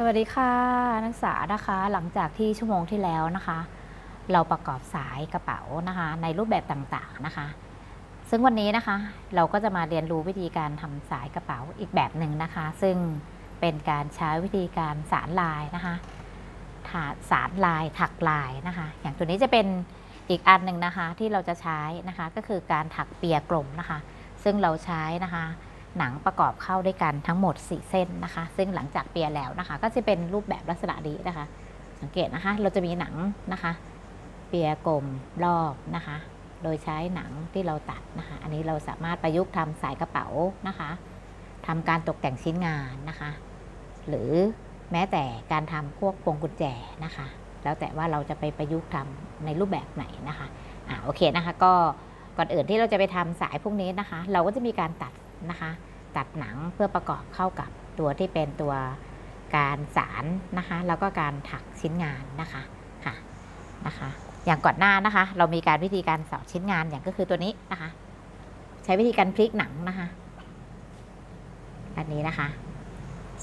สวัสดีค่ะนักศึกษานะคะ หลังจากที่ชั่วโมงที่แล้วนะคะ เราประกอบสายกระเป๋านะคะ ในรูปแบบต่างๆนะคะ ซึ่งวันนี้นะคะเราก็จะมาเรียนรู้วิธีการทำสายกระเป๋าอีกแบบหนึ่งนะคะ ซึ่งเป็นการใช้วิธีการสารลายนะคะถาสารลายถักลายนะคะ อย่างตัวนี้จะเป็นอีกอันหนึ่งนะคะที่เราจะใช้นะคะก็คือการถักเปียกลมนะคะ ซึ่งเราใช้นะคะ หนังประกอบเข้าด้วยกันทั้งหมด 4 เส้นนะคะ ซึ่งหลังจากเปียร์แล้วนะคะ ก็จะเป็นรูปแบบลักษณะนี้นะคะ สังเกตนะคะ เราจะมีหนังนะคะ เปียร์กลมรอบนะคะ โดยใช้หนังที่เราตัดนะคะ อันนี้เราสามารถประยุกต์ทำสายกระเป๋านะคะทำการตกแต่งชิ้นงานนะคะ หรือแม้แต่การทำพวกพวงกุญแจนะคะ แล้วแต่ว่าเราจะไปประยุกต์ทำในรูปแบบไหนนะคะอ่าโอเคนะคะก็ก่อนอื่นที่เราจะไปทำสายพวกนี้นะคะ เราก็จะมีการตัดนะคะ ตัดหนังเพื่อประกอบเข้ากับตัวที่เป็นตัวการสารนะคะ แล้วก็การถักชิ้นงานนะคะค่ะนะคะ อย่างก่อนหน้านะคะ เรามีการวิธีการสอนชิ้นงานอย่างก็คือตัวนี้นะคะ ใช้วิธีการพลิกหนังนะคะ อันนี้นะคะ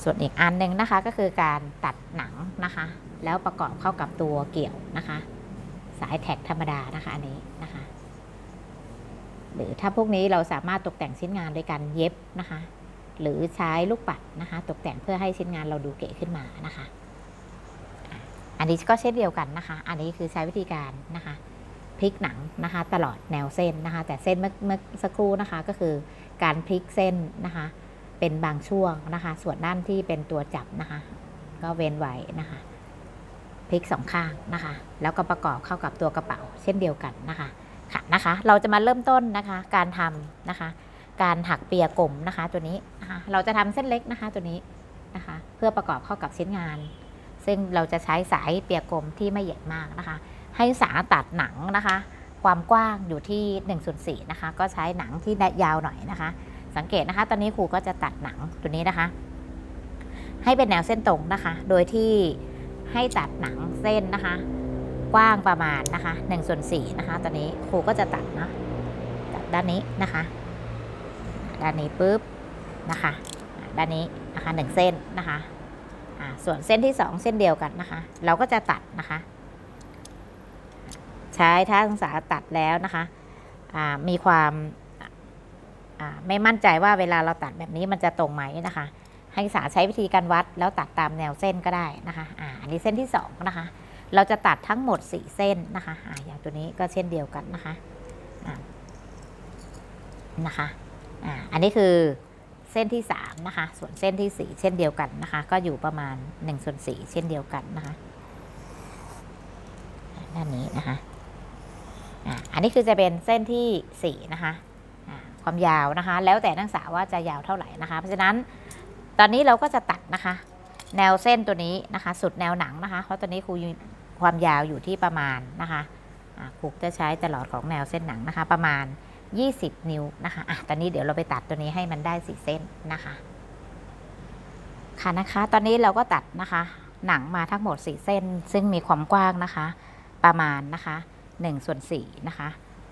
ส่วนอีกอันหนึ่งนะคะก็คือการตัดหนังนะคะ แล้วประกอบเข้ากับตัวเกี่ยวนะคะ สายแท็กธรรมดานะคะอันนี้นะคะ หรือถ้าพวกนี้เราสามารถตกแต่งชิ้นงานโดยการเย็บนะคะ หรือใช้ลูกปัดนะคะ ตกแต่งเพื่อให้ชิ้นงานเราดูเก๋ขึ้นมานะคะ อันนี้ก็เช่นเดียวกันนะคะ อันนี้คือใช้วิธีการนะคะพลิกหนังนะคะ ตลอดแนวเส้นนะคะ แต่เส้นเมื่อเมื่อสักครู่นะคะก็คือการพลิกเส้นนะคะ เป็นบางช่วงนะคะ ส่วนด้านที่เป็นตัวจับนะคะ ก็เว้นไว้นะคะพลิกสองข้างนะคะ แล้วก็ประกอบเข้ากับตัวกระเป๋าเช่นเดียวกันนะคะ นะคะ เราจะมาเริ่มต้นนะคะ การทำนะคะ การถักเปียกลมนะคะ ตัวนี้นะคะเราจะทำเส้นเล็กนะคะตัวนี้นะคะ เพื่อประกอบเข้ากับชิ้นงาน ซึ่งเราจะใช้สายเปียกลมที่ไม่ใหญ่มากนะคะ ให้สาตัดหนังนะคะ ความกว้างอยู่ที่1ส่วน4นะคะ ก็ใช้หนังที่ยาวหน่อยนะคะ สังเกตนะคะ ตอนนี้ครูก็จะตัดหนังตัวนี้นะคะ ให้เป็นแนวเส้นตรงนะคะ โดยที่ให้ตัดหนังเส้นนะคะ กว้างประมาณนะคะ1ส่วน4นะคะตอนนี้ครูก็จะตัดเนาะตัดด้านนี้นะคะ ด้านนี้ปุ๊บนะคะด้านนี้นะคะหนึ่งเส้นนะคะอ่าส่วนเส้นที่ 2 เส้นเดียวกันนะคะ เราก็จะตัดนะคะ ใช้ท่าศึกษาตัดแล้วนะคะอ่ามีความอ่าไม่มั่นใจว่าเวลาเราตัดแบบนี้มันจะตรงไหมนะคะให้ศึกษาใช้วิธีการวัดแล้วตัดตามแนวเส้นก็ได้นะคะอ่าอันนี้เส้นที่สองนะคะ เราจะตัดทั้งหมด 4 เส้นนะคะอ่าอย่างตัวนี้ก็เช่นเดียวกันนะคะอ่านะคะอ่าอันนี้คือเส้นที่ 3 นะคะ ส่วนเส้นที่ 4 เช่นเดียวกันนะคะ ก็อยู่ประมาณ1ส่วน4เช่นเดียวกันนะคะด้านนี้นะคะอันนี้คือจะเป็นเส้นที่4นะคะความยาวนะคะ แล้วแต่นักศึกษาว่าจะยาวเท่าไหร่นะคะ เพราะฉะนั้นตอนนี้เราก็จะตัดนะคะ แนวเส้นตัวนี้นะคะ สุดแนวหนังนะคะ เพราะตัวนี้ครู ความยาวอยู่ที่ประมาณนะคะครูจะใช้ตลอดของแนวเส้นหนังนะคะ ประมาณ 20 นิ้วนะคะอะตอนนี้เดี๋ยวเราไปตัดตัวนี้ให้มันได้4เส้นนะคะ ค่ะนะคะ ตอนนี้เราก็ตัดนะคะ หนังมาทั้งหมด4เส้น ซึ่งมีความกว้างนะคะ ประมาณนะคะ1ส่วน4นะคะ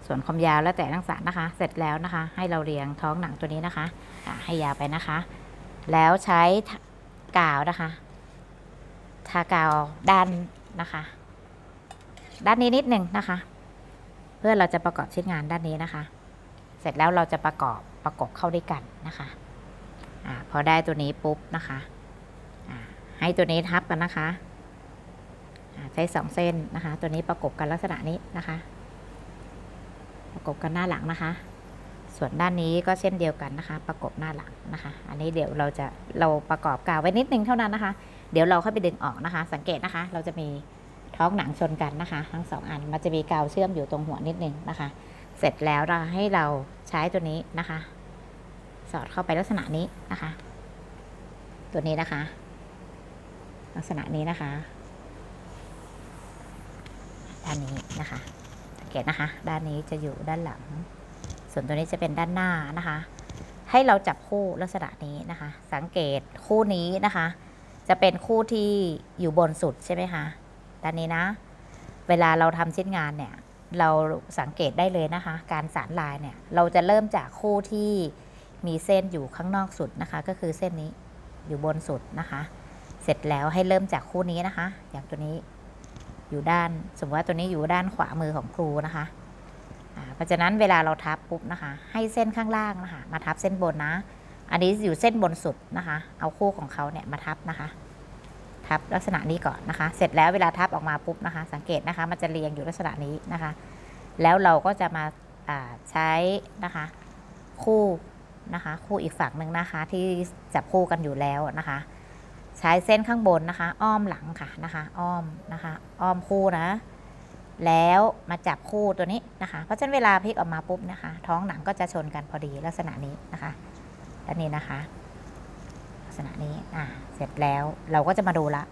ส่วนความยาวแล้วแต่นักศึกษานะคะ เสร็จแล้วนะคะ ให้เราเรียงท้องหนังตัวนี้นะคะะให้ยาวไปนะคะ แล้วใช้กาวนะคะ ทากาวด้าน นะคะ ด้านนี้นิดหนึ่งนะคะ เพื่อเราจะประกอบชิ้นงานด้านนี้นะคะ เสร็จแล้วเราจะประกอบประกบเข้าด้วยกันนะคะอาพอได้ตัวนี้ปุ๊บนะคะอ่าให้ตัวนี้ทับกันนะคะอ่าใช้สองเส้นนะคะ ตัวนี้ประกบกันลักษณะนี้นะคะ ประกบกันหน้าหลังนะคะ ส่วนด้านนี้ก็เช่นเดียวกันนะคะ ประกบหน้าหลังนะคะ อันนี้เดี๋ยวเราจะเราประกอบกาวไว้นิดนึงเท่านั้นนะคะ เดี๋ยวเราค่อยไปดึงออกนะคะ สังเกตนะคะ เราจะมีท้องหนังชนกันนะคะ ทั้งสองอันมันจะมีกาวเชื่อมอยู่ตรงหัวนิดนึงนะคะ เสร็จแล้วเราให้เราใช้ตัวนี้นะคะ สอดเข้าไปลักษณะนี้นะคะ ตัวนี้นะคะ ลักษณะนี้นะคะด้านนี้นะคะ สังเกตนะคะ ด้านนี้จะอยู่ด้านหลัง ส่วนตัวนี้จะเป็นด้านหน้านะคะ ให้เราจับคู่ลักษณะนี้นะคะ สังเกตคู่นี้นะคะ จะเป็นคู่ที่อยู่บนสุดใช่ไหมคะด้านนี้นะ เวลาเราทำชิ้นงานเนี่ย เราสังเกตได้เลยนะคะ การสารลายเนี่ย เราจะเริ่มจากคู่ที่มีเส้นอยู่ข้างนอกสุดนะคะ ก็คือเส้นนี้อยู่บนสุดนะคะ เสร็จแล้วให้เริ่มจากคู่นี้นะคะ อย่างตัวนี้อยู่ด้าน สมมติว่าตัวนี้อยู่ด้านขวามือของครูนะคะอ่าเพราะฉะนั้นเวลาเราทับปุ๊บนะคะ ให้เส้นข้างล่างนะคะ มาทับเส้นบนนะ อันนี้อยู่เส้นบนสุดนะคะ เอาคู่ของเขาเนี่ยมาทับนะคะ ทับลักษณะนี้ก่อนนะคะ เสร็จแล้วเวลาทับออกมาปุ๊บนะคะ สังเกตนะคะ มันจะเรียงอยู่ลักษณะนี้นะคะ แล้วเราก็จะมาาใช้นะคะ คู่นะคะ คู่อีกฝั่งหนึ่งนะคะ ที่จับคู่กันอยู่แล้วนะคะ ใช้เส้นข้างบนนะคะ อ้อมหลังค่ะนะคะ อ้อมนะคะ อ้อมคู่นะแล้วมาจับคู่ตัวนี้นะคะ เพราะฉะนั้นเวลาพลิกออกมาปุ๊บนะคะ ท้องหนังก็จะชนกันพอดีลักษณะนี้นะคะ และนี่นะคะ ลักษณะนี้อ่าเสร็จแล้วเราก็จะมาดูละ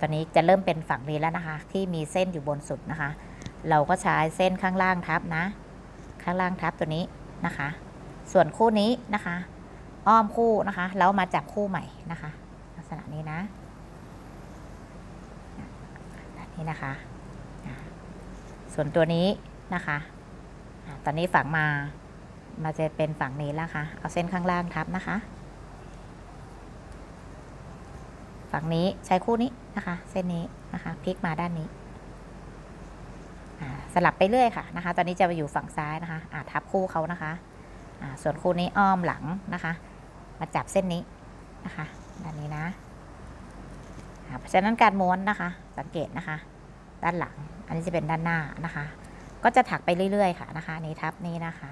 ตอนนี้จะเริ่มเป็นฝั่งนี้แล้วนะคะ ที่มีเส้นอยู่บนสุดนะคะ เราก็ใช้เส้นข้างล่างทับนะ ข้างล่างทับตัวนี้นะคะ ส่วนคู่นี้นะคะ อ้อมคู่นะคะแล้วมาจับคู่ใหม่นะคะ ลักษณะนี้นะนี้นะคะ ส่วนตัวนี้นะคะ ตอนนี้ฝังมา มาจะเป็นฝั่งนี้แล้วค่ะ เอาเส้นข้างล่างทับนะคะ ฝั่งนี้ใช้คู่นี้นะคะ เส้นนี้นะคะพลิกมาด้านนี้สลับไปเรื่อยค่ะนะคะ ตอนนี้จะไปอยู่ฝั่งซ้ายนะคะอ่าทับคู่เขานะคะส่วนคู่นี้อ้อมหลังนะคะ มาจับเส้นนี้นะคะด้านนี้นะเพราะฉะนั้นการม้วนนะคะ สังเกตนะคะ ด้านหลัง อันนี้จะเป็นด้านหน้านะคะ ก็จะถักไปเรื่อยๆ ค่ะนะคะอันนี้ทับนี้นะคะ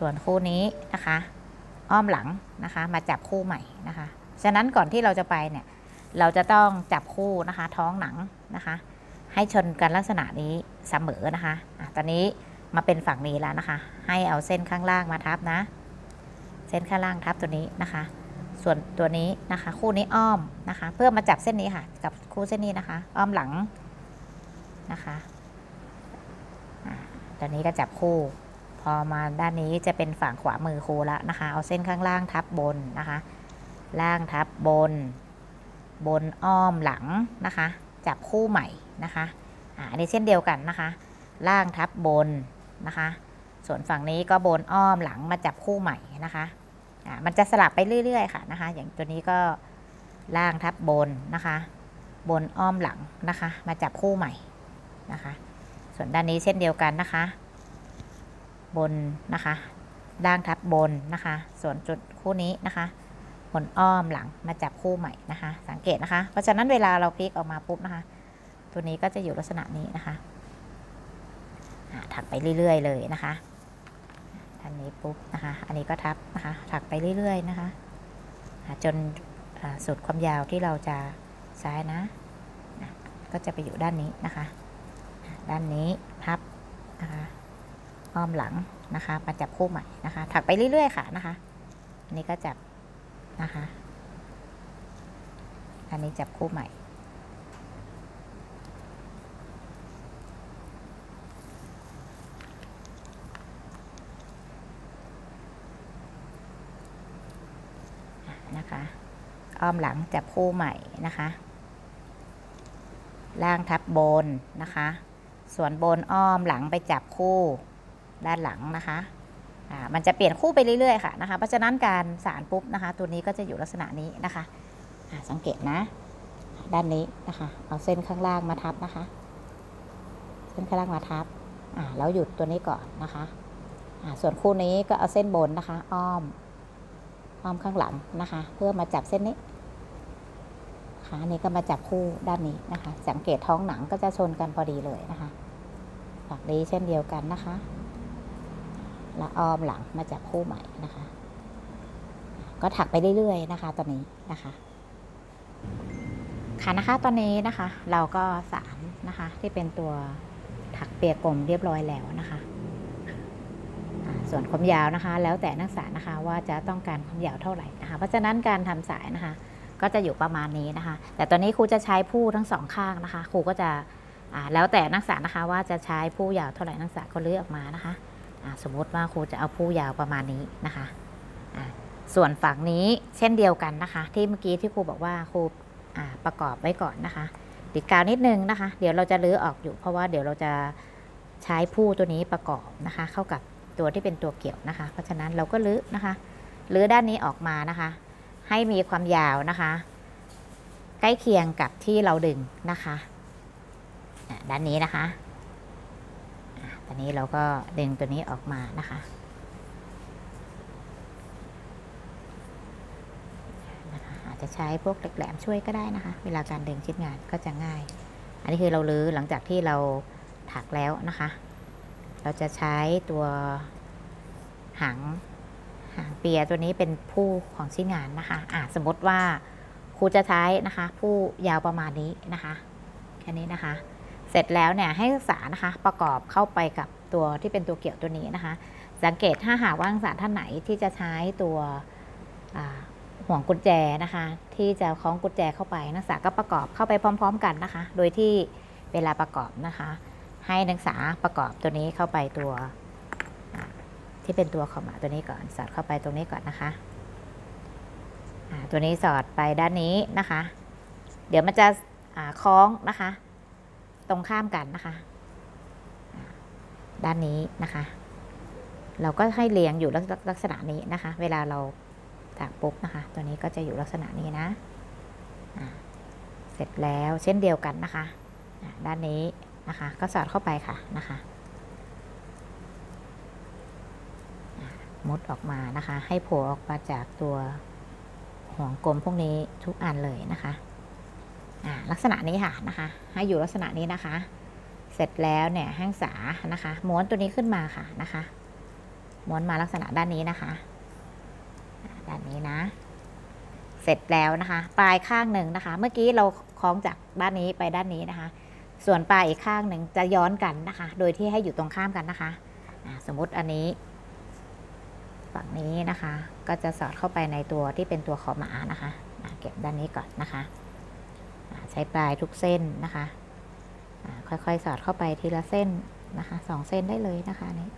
ส่วนคู่นี้นะคะ อ้อมหลังนะคะ มาจับคู่ใหม่นะคะ ฉะนั้นก่อนที่เราจะไปเนี่ย เราจะต้องจับคู่นะคะ ท้องหนังนะคะ ให้ชนกันลักษณะนี้เสมอนะคะอะตอนนี้มาเป็นฝั่งนี้แล้วนะคะ ให้เอาเส้นข้างล่างมาทับนะ เส้นข้างล่างทับตัวนี้นะคะ ส่วนตัวนี้นะคะ คู่นี้อ้อมนะคะ เพื่อมาจับเส้นนี้ค่ะ กับคู่เส้นนี้นะคะ อ้อมหลังนะคะอ่าตอนนี้ก็จับคู่ พอมาด้านนี้จะเป็นฝั่งขวามือครูแล้วนะคะ เอาเส้นข้างล่างทับบนนะคะ ล่างทับบน บนอ้อมหลังนะคะ จับคู่ใหม่นะคะอ่าอันนี้เช่นเดียวกันนะคะ ล่างทับบนนะคะ ส่วนฝั่งนี้ก็บนอ้อมหลังมาจับคู่ใหม่นะคะอ่ามันจะสลับไปเรื่อย ๆ ค่ะนะคะ อย่างตัวนี้ก็ล่างทับบนนะคะ บนอ้อมหลังนะคะ มาจับคู่ใหม่นะคะ ส่วนด้านนี้เช่นเดียวกันนะคะ บนนะคะล่างทับบนนะคะ ส่วนจุดคู่นี้นะคะบนอ้อมหลังมาจับคู่ใหม่นะคะ สังเกตนะคะ เพราะฉะนั้นเวลาเราพลิกออกมาปุ๊บนะคะ ตัวนี้ก็จะอยู่ลักษณะนี้นะคะถักไปเรื่อย ๆ เลยนะคะอันนี้ปุ๊บนะคะ อันนี้ก็ทับนะคะ ถักไปเรื่อย ๆ นะคะ จนสุดความยาวที่เราจะใช้นะอะก็จะไปอยู่ด้านนี้นะคะ ด้านนี้ทับนะคะ อ้อมหลังนะคะมาจับคู่ใหม่นะคะ ถักไปเรื่อยๆค่ะนะคะ อันนี้ก็จับนะคะ อันนี้จับคู่ใหม่ นะคะ อ้อมหลังจับคู่ใหม่นะคะล่างทับบนนะคะ ส่วนบนอ้อมหลังไปจับคู่ ด้านหลังนะคะมันจะเปลี่ยนคู่ไปเรื่อยๆค่ะนะคะ เพราะฉะนั้นการสารปุ๊บนะคะ ตัวนี้ก็จะอยู่ลักษณะนี้นะคะสังเกตนะ ด้านนี้นะคะ เอาเส้นข้างล่างมาทับนะคะ เส้นข้างล่างมาทับแล้วหยุดตัวนี้ก่อนนะคะส่วนคู่นี้ก็เอาเส้นบนนะคะ อ้อมอ้อมข้างหลังนะคะ เพื่อมาจับเส้นนี้ขาอันนี้ก็มาจับคู่ด้านนี้นะคะ สังเกตท้องหนังก็จะชนกันพอดีเลยนะคะฝั่งนี้เช่นเดียวกันนะคะ แล้วอ้อมหลังมาจับคู่ใหม่นะคะ ก็ถักไปเรื่อยๆนะคะ ตอนนี้นะคะ ค่ะนะคะตอนนี้นะคะ เราก็สารนะคะ ที่เป็นตัวถักเปียกกลมเรียบร้อยแล้วนะคะส่วนความยาวนะคะ แล้วแต่นักศึกษานะคะว่าจะต้องการความยาวเท่าไหร่นะคะ เพราะฉะนั้นการทำสายนะคะ ก็จะอยู่ประมาณนี้นะคะ แต่ตอนนี้ครูจะใช้ผู้ทั้งสองข้างนะคะ ครูก็จะแล้วแต่นักศึกษานะคะว่าจะใช้ผู้ยาวเท่าไหร่นักศึกษาก็เลือกมานะคะ สมมติว่าครูจะเอาผู้ยาวประมาณนี้นะคะส่วนฝั่งนี้เช่นเดียวกันนะคะ ที่เมื่อกี้ที่ครูบอกว่าครูประกอบไว้ก่อนนะคะติดกาวนิดนึงนะคะ เดี๋ยวเราจะลื้อออกอยู่ เพราะว่าเดี๋ยวเราจะใช้ผู้ตัวนี้ประกอบนะคะ เข้ากับตัวที่เป็นตัวเกี่ยวนะคะ เพราะฉะนั้นเราก็ลื้อนะคะลื้อด้านนี้ออกมานะคะ ให้มีความยาวนะคะ ใกล้เคียงกับที่เราดึงนะคะด้านนี้นะคะ อะตอนนี้เราก็ดึงตัวนี้ออกมานะคะอาจจะใช้พวกเหล็กแหลมช่วยก็ได้นะคะ เวลาการดึงชิ้นงานก็จะง่าย อันนี้คือเราลื้อหลังจากที่เราถักแล้วนะคะ เราจะใช้ตัวหางหางเปียตัวนี้เป็นผู้ของชิ้นงานนะคะอะสมมติว่าครูจะใช้นะคะ ผู้ยาวประมาณนี้นะคะ แค่นี้นะคะ เสร็จแล้วเนี่ยให้ศึกษานะคะประกอบเข้าไปกับตัวที่เป็นตัวเกี่ยวตัวนี้นะคะ สังเกตถ้าหากว่านักศึกษาท่านไหนที่จะใช้ตัวห่วงกุญแจนะคะ ที่จะคล้องกุญแจเข้าไปนักศึกษาก็ประกอบเข้าไปพร้อม ๆ กันนะคะ โดยที่เวลาประกอบนะคะ ให้นักศึกษาประกอบตัวนี้เข้าไปตัวที่เป็นตัวขอบหมาตัวนี้ก่อนสอดเข้าไปตรงนี้ก่อนนะคะตัวนี้สอดไปด้านนี้นะคะ เดี๋ยวมันจะคล้องนะคะ ตรงข้ามกันนะคะ ด้านนี้นะคะ เราก็ให้เรียงอยู่ลักษลักษณะนี้นะคะ เวลาเราถักปุ๊บนะคะ ตัวนี้ก็จะอยู่ลักษณะนี้นะเสร็จแล้วเช่นเดียวกันนะคะด้านนี้นะคะ ก็สอดเข้าไปค่ะนะคะมุดออกมานะคะ ให้โผล่ออกมาจากตัวห่วงกลมพวกนี้ทุกอันเลยนะคะ ลักษณะนี้ค่ะนะคะ ให้อยู่ลักษณะนี้นะคะ เสร็จแล้วเนี่ยห้ศึกษานะคะ ม้วนตัวนี้ขึ้นมาค่ะนะคะ ม้วนมาลักษณะด้านนี้นะคะ ด้านนี้นะ เสร็จแล้วนะคะ ปลายข้างหนึ่งนะคะ เมื่อกี้เราคล้องจากด้านนี้ไปด้านนี้นะคะ ส่วนปลายอีกข้างหนึ่งจะย้อนกันนะคะ โดยที่ให้อยู่ตรงข้ามกันนะคะสมมติอันนี้ฝั่งนี้นะคะ ก็จะสอดเข้าไปในตัวที่เป็นตัวขอหมานะคะเก็บด้านนี้ก่อนนะคะ ใช้ปลายทุกเส้นนะคะค่อยๆ สอดเข้าไปทีละเส้นนะคะสองเส้นได้เลยนะคะนี้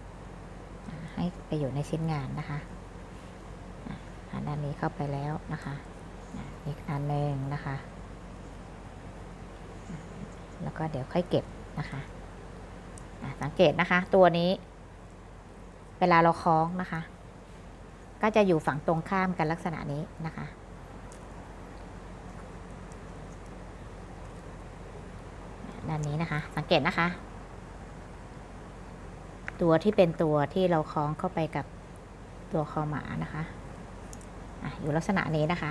ให้ไปอยู่ในชิ้นงานนะคะอ่าอันด้านนี้เข้าไปแล้วนะคะอีกอันหนึ่งนะคะ แล้วก็เดี๋ยวค่อยเก็บนะคะสังเกตนะคะ ตัวนี้ เวลาเราคล้องนะคะ ก็จะอยู่ฝั่งตรงข้ามกันลักษณะนี้นะคะอ่า ด้านนี้นะคะ สังเกตนะคะ ตัวที่เป็นตัวที่เราคล้องเข้าไปกับตัวคอหมานะคะอะอยู่ลักษณะนี้นะคะ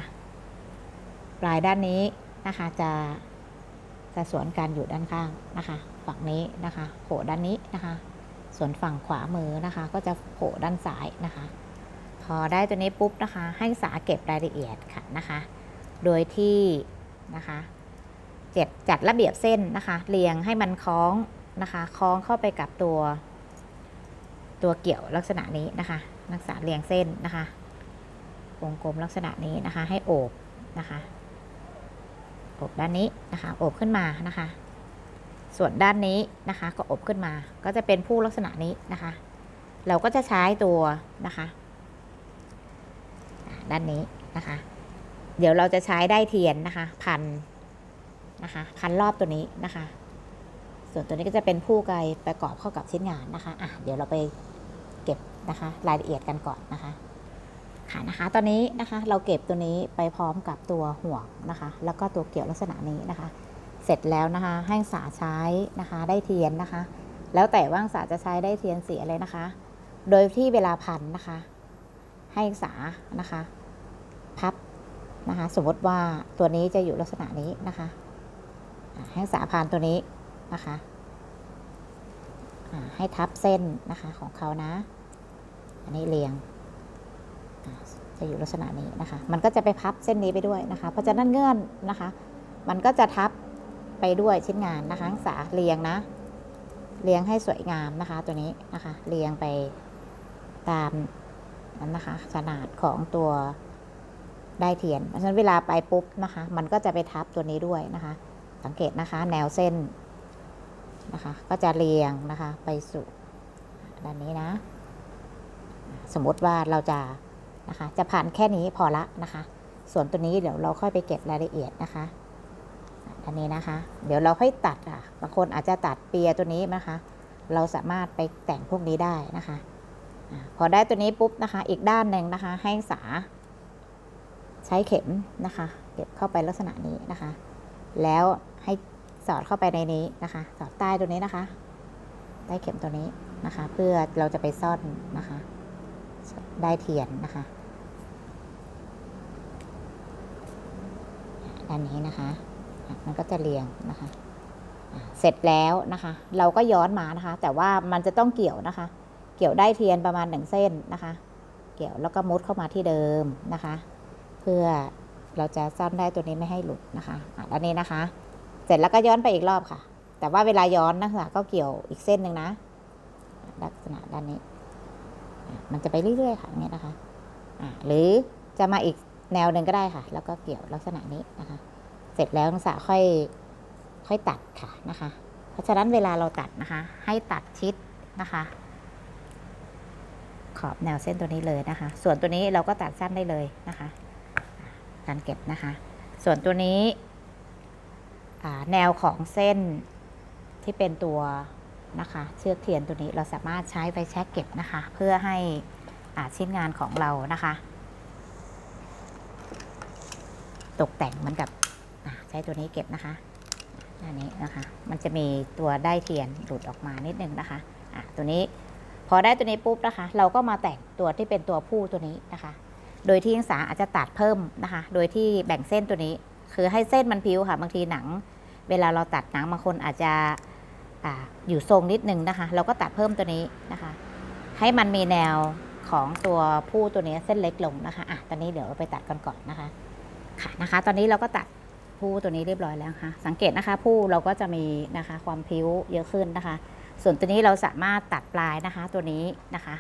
ปลายด้านนี้นะคะจะจะสวนกันอยู่ด้านข้างนะคะ ฝั่งนี้นะคะโผล่ด้านนี้นะคะ ส่วนฝั่งขวามือนะคะ ก็จะโผล่ด้านซ้ายนะคะ พอได้ตัวนี้ปุ๊บนะคะ ให้ศึกษาเก็บรายละเอียดค่ะนะคะ โดยที่นะคะ เจ็ดจัดระเบียบเส้นนะคะ เรียงให้มันคล้องนะคะคล้องเข้าไปกับตัว ตัวเกี่ยวลักษณะนี้นะคะนักศึกษาเรียงเส้นนะคะวงกลมลักษณะนี้นะคะ ให้โอบนะคะโอบด้านนี้นะคะโอบขึ้นมานะคะ ส่วนด้านนี้นะคะ ก็โอบขึ้นมา ก็จะเป็นผู้ลักษณะนี้นะคะ เราก็จะใช้ตัวนะคะด้านนี้นะคะ เดี๋ยวเราจะใช้ได้เทียนนะคะ พัน นะคะพันรอบตัวนี้นะคะ ส่วนตัวนี้ก็จะเป็นผู้ไกลประกอบเข้ากับชิ้นงานนะคะอะเดี๋ยวเราไปเก็บนะคะ รายละเอียดกันก่อนนะคะค่ะนะคะตอนนี้นะคะเราเก็บตัวนี้ไปพร้อมกับตัวห่วงนะคะ แล้วก็ตัวเกี่ยวลักษณะนี้นะคะ เสร็จแล้วนะคะให้ศึกษาใช้นะคะได้เทียนนะคะ แล้วแต่ว่าศึกษาจะใช้ได้เทียนสีอะไรนะคะ โดยที่เวลาพันนะคะ ให้ศึกษานะคะ พับนะคะ สมมติว่าตัวนี้จะอยู่ลักษณะนี้นะคะ ให้ศึกษาพันตัวนี้นะคะให้ทับเส้นนะคะของเขานะ อันนี้เรียง จะอยู่ลักษณะนี้นะคะ มันก็จะไปพับเส้นนี้ไปด้วยนะคะ เพราะฉะนั้นเงื่อนนะคะ มันก็จะทับไปด้วยชิ้นงานนะคะนักศึกษาเรียงนะ เรียงให้สวยงามนะคะ ตัวนี้นะคะ เรียงไปตามนั้นนะคะ ขนาดของตัวได้เทียน เพราะฉะนั้นเวลาไปปุ๊บนะคะ มันก็จะไปทับตัวนี้ด้วยนะคะ สังเกตนะคะ แนวเส้นนะคะ ก็จะเรียงนะคะไปสู่ด้านนี้นะ สมมติว่าเราจะนะคะ จะผ่านแค่นี้พอละนะคะ ส่วนตัวนี้เดี๋ยวเราค่อยไปเก็บรายละเอียดนะคะอันนี้นะคะ เดี๋ยวเราค่อยตัดอะบางคนอาจจะตัดเปียตัวนี้นะคะ เราสามารถไปแต่งพวกนี้ได้นะคะพอได้ตัวนี้ปุ๊บนะคะ อีกด้านหนึ่งนะคะ ให้ศึกษาใช้เข็มนะคะ เก็บเข้าไปลักษณะนี้นะคะ แล้วให้สอดเข้าไปในนี้นะคะ สอดใต้ตัวนี้นะคะ ใต้เข็มตัวนี้นะคะ เพื่อเราจะไปซ่อนนะคะ ได้เทียนนะคะด้านนี้นะคะ มันก็จะเรียงนะคะ เสร็จแล้วนะคะ เราก็ย้อนมานะคะ แต่ว่ามันจะต้องเกี่ยวนะคะ เกี่ยวได้เทียนประมาณหนึ่งเส้นนะคะ เกี่ยวแล้วก็มุดเข้ามาที่เดิมนะคะ เพื่อ เราจะซ่อนได้ตัวนี้ไม่ให้หลุดนะคะอะด้านนี้นะคะ เสร็จแล้วก็ย้อนไปอีกรอบค่ะ แต่ว่าเวลาย้อนนะคะก็เกี่ยวอีกเส้นหนึ่งนะ ลักษณะด้านนี้ มันจะไปเรื่อยๆค่ะอย่างเงี้ยนะคะอะหรือจะมาอีกแนวหนึ่งก็ได้ค่ะ แล้วก็เกี่ยวลักษณะนี้นะคะ เสร็จแล้วนักศึกษาค่อยค่อยตัดค่ะนะคะ เพราะฉะนั้นเวลาเราตัดนะคะ ให้ตัดชิดนะคะ ขอบแนวเส้นตัวนี้เลยนะคะ ส่วนตัวนี้เราก็ตัดสั้นได้เลยนะคะ การเก็บนะคะ ส่วนตัวนี้แนวของเส้นที่เป็นตัวนะคะเชือกเทียนตัวนี้เราสามารถใช้ไฟแช็กเก็บนะคะ เพื่อให้อาชิ้นงานของเรานะคะ ตกแต่งเหมือนกับใช้ตัวนี้เก็บนะคะอันนี้นะคะ มันจะมีตัวได้เทียนหลุดออกมานิดนึงนะคะอะตัวนี้พอได้ตัวนี้ปุ๊บนะคะ เราก็มาแต่งตัวที่เป็นตัวผู้ตัวนี้นะคะ โดยที่นักศึกษาอาจจะตัดเพิ่มนะคะ โดยที่แบ่งเส้นตัวนี้ คือให้เส้นมันพิ้วค่ะ บางทีหนัง เวลาเราตัดหนังบางคนอาจจะออยู่ทรงนิดนึงนะคะ เราก็ตัดเพิ่มตัวนี้นะคะ ให้มันมีแนวของตัวผู้ตัวนี้เส้นเล็กลงนะคะอะตอนนี้เดี๋ยวเราไปตัดกันก่อนนะคะ ค่ะนะคะ ตอนนี้เราก็ตัดผู้ตัวนี้เรียบร้อยแล้วค่ะ สังเกตนะคะผู้เราก็จะมีนะคะความพิ้วเยอะขึ้นนะคะ ส่วนตัวนี้เราสามารถตัดปลายนะคะตัวนี้นะคะ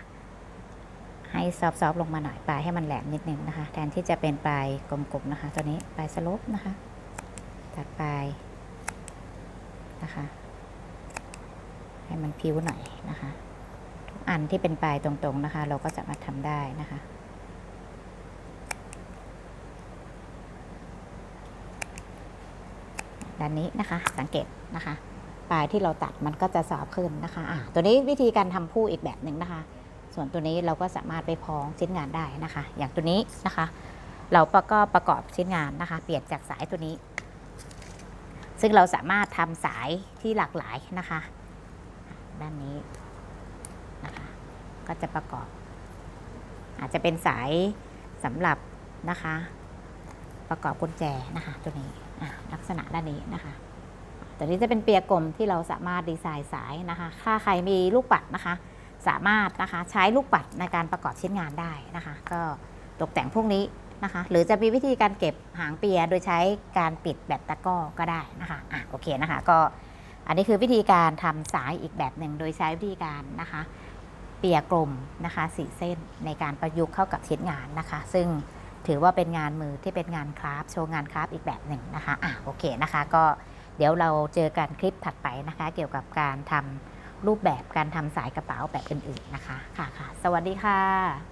ให้ซอฟๆลงมาหน่อยปลายให้มันแหลมนิดนึงนะคะ แทนที่จะเป็นปลายกลมๆนะคะ ตัวนี้ปลายสลปนะคะตัดปลายนะคะ ให้มันพิ้วหน่อยนะคะ ทุกอันที่เป็นปลายตรงๆนะคะ เราก็จะมาทำได้นะคะด้านนี้นะคะสังเกตนะคะ ปลายที่เราตัดมันก็จะสอบขึ้นนะคะอะตัวนี้วิธีการทำผู้อีกแบบหนึ่งนะคะ ส่วนตัวนี้เราก็สามารถไปพ้องชิ้นงานได้นะคะ อย่างตัวนี้นะคะ เราประก็ประกอบชิ้นงานนะคะ เปลี่ยนจากสายตัวนี้ ซึ่งเราสามารถทำสายที่หลากหลายนะคะ ด้านนี้นะคะ ก็จะประกอบ อาจจะเป็นสายสำหรับนะคะ ประกอบกุญแจนะคะตัวนี้ลักษณะด้านนี้นะคะตัวนี้จะเป็นเปียกลมที่เราสามารถดีไซน์สายนะคะ ถ้าใครมีลูกปัดนะคะ สามารถนะคะใช้ลูกปัดในการประกอบชิ้นงานได้นะคะ ก็ตกแต่งพวกนี้นะคะ หรือจะมีวิธีการเก็บหางเปียโดยใช้การปิดแบบตะก้อก็ได้นะคะอะโอเคนะคะ ก็อันนี้คือวิธีการทำสายอีกแบบหนึ่งโดยใช้วิธีการนะคะ เปียกลมนะคะสีเส้นในการประยุกต์เข้ากับชิ้นงานนะคะ ซึ่งถือว่าเป็นงานมือที่เป็นงานคราฟโชว์งานคราฟอีกแบบหนึ่งนะคะอะโอเคนะคะ ก็เดี๋ยวเราเจอกันคลิปถัดไปนะคะ เกี่ยวกับการทำ รูปแบบการทำสายกระเป๋าแบบอื่นๆนะคะค่ะค่ะ สวัสดีค่ะ